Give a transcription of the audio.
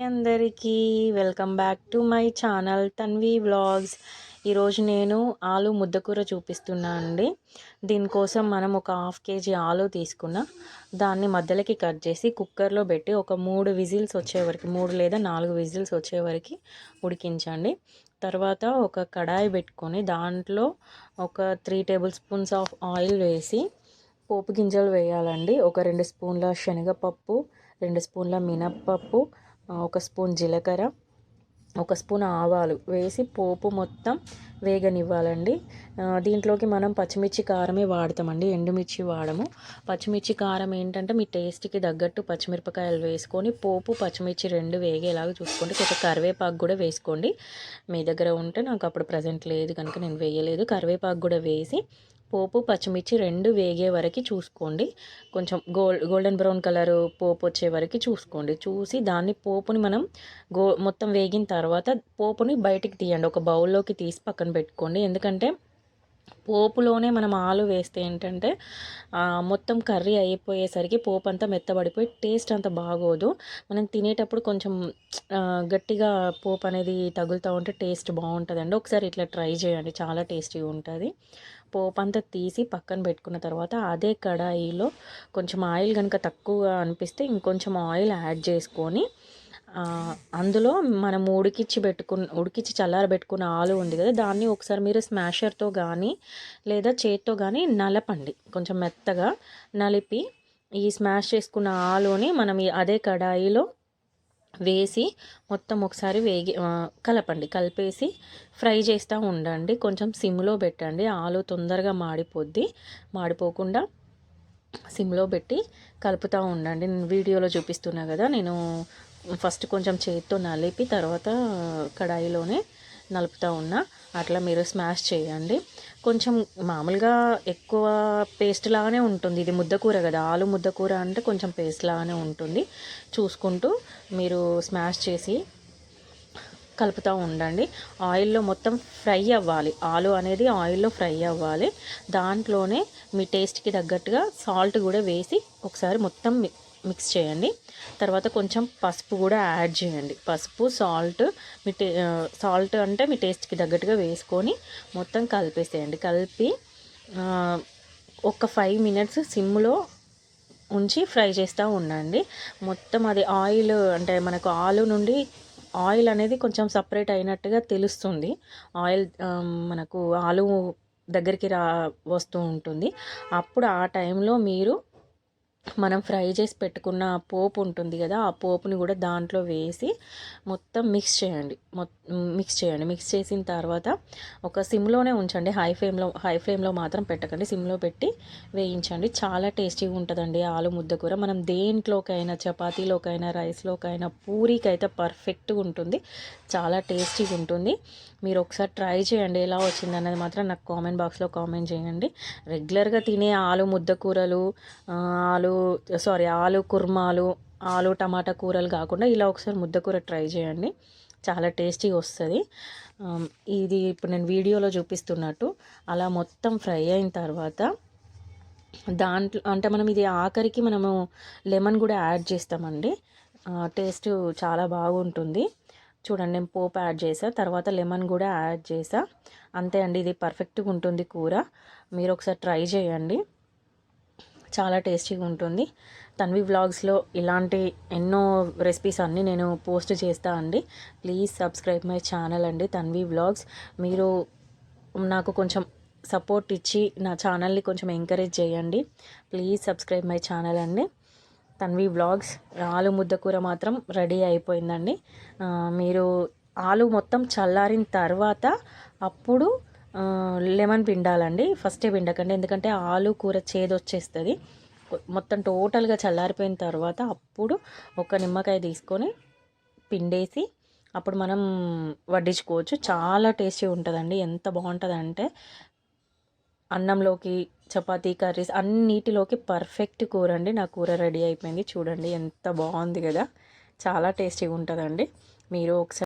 అందరికీ welcome back to my channel Tanvi vlogs. ఈరోజు నేను ఆలు ముద్దకూర చూపిస్తున్నా అండి. దీనికోసం మనం ఒక హాఫ్ కేజీ ఆలు తీసుకున్న దాన్ని మధ్యలోకి కట్ చేసి కుక్కర్లో పెట్టి ఒక మూడు విజిల్స్ వచ్చేవరకు మూడు లేదా నాలుగు విజిల్స్ వచ్చేవరకు ఉడికించండి. తర్వాత ఒక కడాయి పెట్టుకొని దాంట్లో ఒక three tablespoons of oil వేసి పోపు గింజలు వేయాలండి. ఒక రెండు స్పూన్ల శనగపప్పు రెండు స్పూన్ల మినప్పప్పు ఒక స్పూన్ జీలకర్ర ఒక స్పూన్ ఆవాలు వేసి పోపు మొత్తం వేగనివ్వాలండి. దీంట్లోకి మనం పచ్చిమిర్చి కారమే వాడతామండి ఎండుమిర్చి వాడము. పచ్చిమిర్చి కారం ఏంటంటే మీ టేస్ట్కి తగ్గట్టు పచ్చిమిరపకాయలు వేసుకొని పోపు పచ్చిమిర్చి రెండు వేగేలాగా చూసుకోండి. కొంచెం కరివేపాకు కూడా వేసుకోండి. మీ దగ్గర ఉంటే నాకు అప్పుడు ప్రజెంట్ లేదు కనుక నేను వేయలేదు. కరివేపాకు కూడా వేసి పోపు పచ్చిమిర్చి రెండు వేగే వరకు చూసుకోండి. కొంచెం గోల్డ్ గోల్డెన్ బ్రౌన్ కలర్ పోపు వచ్చే వరకు చూసుకోండి. చూసి దాన్ని పోపుని మనం గో మొత్తం వేగిన తర్వాత పోపుని బయటికి తీయండి. ఒక బౌల్లోకి తీసి పక్కన పెట్టుకోండి. ఎందుకంటే పోపులోనే మనం ఆలు వేస్తే ఏంటంటే మొత్తం కర్రీ అయిపోయేసరికి పోపు అంతా మెత్తబడిపోయి టేస్ట్ అంత బాగోదు. మనం తినేటప్పుడు కొంచెం గట్టిగా పోపు అనేది తగులుతూ ఉంటే టేస్ట్ బాగుంటుందండి. ఒకసారి ఇట్లా ట్రై చేయండి చాలా టేస్టీగా ఉంటుంది. పోపు అంతా తీసి పక్కన పెట్టుకున్న తర్వాత అదే కడాయిలో కొంచెం ఆయిల్ కనుక తక్కువగా అనిపిస్తే ఇంకొంచెం ఆయిల్ యాడ్ చేసుకొని అందులో మనం ఉడికిచ్చి పెట్టుకున్న ఉడికిచ్చి చల్లారబెట్టుకున్న ఆలు ఉంది కదా దాన్ని ఒకసారి మీరు స్మాషర్తో కానీ లేదా చేత్తో కానీ నలపండి. కొంచెం మెత్తగా నలిపి ఈ స్మాష్ చేసుకున్న ఆలుని మనం అదే కడాయిలో వేసి మొత్తం ఒకసారి వేగి కలపండి. కలిపేసి ఫ్రై చేస్తూ ఉండండి. కొంచెం సిమ్లో పెట్టండి. ఆలు తొందరగా మాడిపోద్ది. మాడిపోకుండా సిమ్లో పెట్టి కలుపుతూ ఉండండి. నేను వీడియోలో చూపిస్తున్నా కదా నేను ఫస్ట్ కొంచెం చేతితో నలిపి తర్వాత కడాయిలోనే నలుపుతూ ఉన్నా. అట్లా మీరు స్మాష్ చేయండి. కొంచెం మామూలుగా ఎక్కువ పేస్ట్ లాగానే ఉంటుంది. ఇది ముద్దకూర కదా. ఆలు ముద్దకూర అంటే కొంచెం పేస్ట్ లాగానే ఉంటుంది. చూసుకుంటూ మీరు స్మాష్ చేసి కలుపుతూ ఉండండి. ఆయిల్లో మొత్తం ఫ్రై అవ్వాలి. ఆలు అనేది ఆయిల్లో ఫ్రై అవ్వాలి. దాంట్లోనే మీ టేస్ట్కి తగ్గట్టుగా సాల్ట్ కూడా వేసి ఒకసారి మొత్తం మిక్స్ చేయండి. తర్వాత కొంచెం పసుపు కూడా యాడ్ చేయండి. పసుపు సాల్ట్ మీ టే సాల్ట్ అంటే మీ టేస్ట్కి తగ్గట్టుగా వేసుకొని మొత్తం కలిపేసేయండి. కలిపి ఒక ఫైవ్ మినిట్స్ సిమ్లో ఉంచి ఫ్రై చేస్తూ ఉండండి. మొత్తం అది ఆయిల్ అంటే మనకు ఆలు నుండి ఆయిల్ అనేది కొంచెం సపరేట్ అయినట్టుగా తెలుస్తుంది. ఆయిల్ మనకు ఆలు దగ్గరికి రా వస్తూ ఉంటుంది. అప్పుడు ఆ టైంలో మీరు మనం ఫ్రై చేసి పెట్టుకున్న పోపు ఉంటుంది కదా ఆ పోపుని కూడా దాంట్లో వేసి మొత్తం మిక్స్ చేయండి. మిక్స్ చేయండి. మిక్స్ చేసిన తర్వాత ఒక సిమ్లోనే ఉంచండి. హై ఫ్లేమ్లో హై ఫ్లేమ్లో మాత్రం పెట్టకండి. సిమ్లో పెట్టి వేయించండి. చాలా టేస్టీగా ఉంటుందండి ఆలు ముద్ద కూర. మనం దేంట్లోకైనా చపాతీలోకైనా రైస్లోకైనా పూరీకైతే పర్ఫెక్ట్గా ఉంటుంది. చాలా టేస్టీగా ఉంటుంది. మీరు ఒకసారి ట్రై చేయండి. ఎలా వచ్చింది అన్నది మాత్రం నాకు కామెంట్ బాక్స్లో కామెంట్ చేయండి. రెగ్యులర్గా తినే ఆలు ముద్ద కూరలు ఆలు సారీ ఆలు కుర్మాలు ఆలు టమాటా కూరలు కాకుండా ఇలా ఒకసారి ముద్ద కూర ట్రై చేయండి. చాలా టేస్టీగా వస్తుంది. ఇది ఇప్పుడు నేను వీడియోలో చూపిస్తున్నట్టు అలా మొత్తం ఫ్రై అయిన తర్వాత దాంట్లో అంటే మనం ఇది ఆఖరికి మనము లెమన్ కూడా యాడ్ చేస్తామండి. టేస్ట్ చాలా బాగుంటుంది. చూడండి నేను పోపు యాడ్ చేసా తర్వాత లెమన్ కూడా యాడ్ చేసా అంతే అండి ఇది పర్ఫెక్ట్గా ఉంటుంది కూర. మీరు ఒకసారి ట్రై చేయండి. చాలా టేస్టీగా ఉంటుంది. తన్వి వ్లాగ్స్లో ఇలాంటి ఎన్నో రెసిపీస్ అన్నీ నేను పోస్ట్ చేస్తా అండి. ప్లీజ్ సబ్స్క్రైబ్ మై ఛానల్ అండి తన్వి వ్లాగ్స్. మీరు నాకు కొంచెం సపోర్ట్ ఇచ్చి నా ఛానల్ని కొంచెం ఎంకరేజ్ చేయండి. ప్లీజ్ సబ్స్క్రైబ్ మై ఛానల్ అండి. తన్వి వ్లాగ్స్ ఆలు ముద్ద కూర మాత్రం రెడీ అయిపోయిందండి. మీరు ఆలు మొత్తం చల్లారిన తర్వాత అప్పుడు లెమన్ పిండాలండి. ఫస్టే పిండకండి. ఎందుకంటే ఆలు కూర చేదొచ్చేస్తుంది. మొత్తం టోటల్గా చల్లారిపోయిన తర్వాత అప్పుడు ఒక నిమ్మకాయ తీసుకొని పిండేసి అప్పుడు మనం వడ్డించుకోవచ్చు. చాలా టేస్టీ ఉంటుందండి. ఎంత బాగుంటుందంటే అన్నంలోకి చపాతీ కర్రీస్ అన్నిటిలోకి పర్ఫెక్ట్ కూర అండి నా కూర రెడీ అయిపోయింది. చూడండి ఎంత బాగుంది కదా. చాలా టేస్టీగా ఉంటుందండి మీరు ఒకసారి